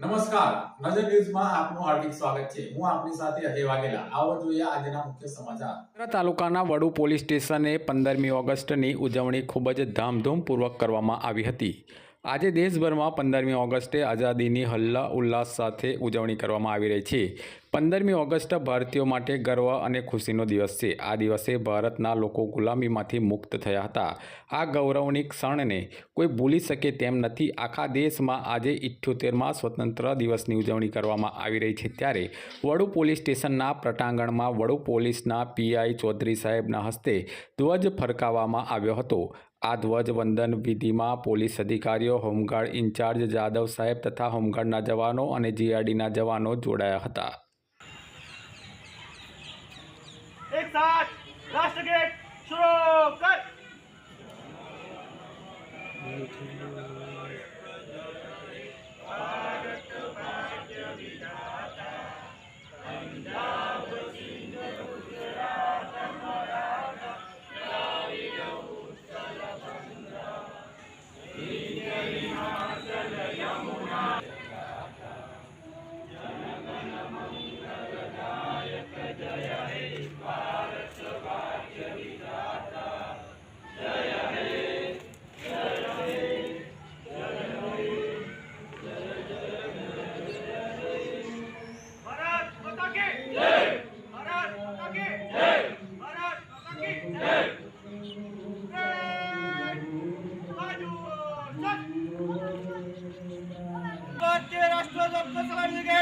નમસ્કાર. નજર ન્યૂઝમાં આપનું હાર્દિક સ્વાગત છે. હું આપની સાથે અજય વાઘેલા. આવો જોઈએ આજના મુખ્ય સમાચાર. તાલુકાના વડુ પોલીસ સ્ટેશને પંદરમી ઓગસ્ટની ઉજવણી ખૂબ જ ધામધૂમપૂર્વક કરવામાં આવી હતી. આજે દેશભરમાં પંદરમી ઓગસ્ટે આઝાદીની હલ્લા ઉલ્લાસ સાથે ઉજવણી કરવામાં આવી રહી છે. પંદરમી ઓગસ્ટ ભારતીયો માટે ગર્વ અને ખુશીનો દિવસ છે. આ દિવસે ભારતના લોકો ગુલામીમાંથી મુક્ત થયા હતા. આ ગૌરવની ક્ષણને કોઈ ભૂલી શકે તેમ નથી. આખા દેશમાં આજે ઇઠ્યોતેરમાં સ્વતંત્ર દિવસની ઉજવણી કરવામાં આવી રહી છે. ત્યારે વડુ પોલીસ સ્ટેશનના પ્રટાંગણમાં વડુ પોલીસના પીઆઈ ચૌધરી સાહેબના હસ્તે ધ્વજ ફરકાવવામાં આવ્યો હતો. આ ધ્વજવંદન વિધિમાં પોલીસ અધિકારીઓ, હોમગાર્ડ ઇન્ચાર્જ જાદવ સાહેબ તથા હોમગાર્ડના જવાનો અને જીઆરડીના જવાનો જોડાયા હતા. એક સાથ ছাত্র জব্দ চালান দিকে